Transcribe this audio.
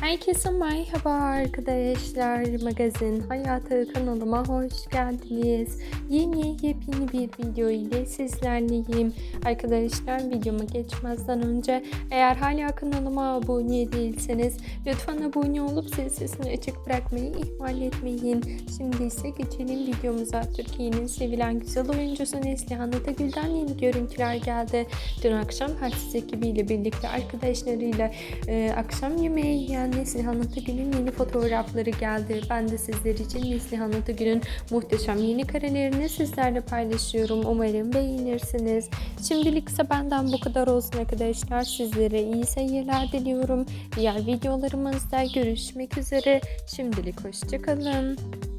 Herkese merhaba arkadaşlar. Magazin Hayatı kanalıma hoş geldiniz. Yeni yepyeni bir video ile sizlerleyim. Arkadaşlar videoma geçmezden önce eğer hala kanalıma abone değilseniz lütfen abone olup zil sesini açık bırakmayı ihmal etmeyin. Şimdi ise geçelim videomuza. Türkiye'nin sevilen güzel oyuncusu Neslihan Atagül'den yeni görüntüler geldi. Dün akşam Hadsiz ekibiyle birlikte arkadaşlarıyla e, akşam yemeği yiyen Neslihan Atagül'ün yeni fotoğrafları geldi. Ben de sizler için Neslihan Atagül'ün muhteşem yeni karelerini sizlerle paylaşıyorum. Umarım beğenirsiniz. Şimdilik ise benden bu kadar olsun arkadaşlar. Sizlere iyi seyirler diliyorum. Diğer videolarımızda görüşmek üzere. Şimdilik hoşçakalın.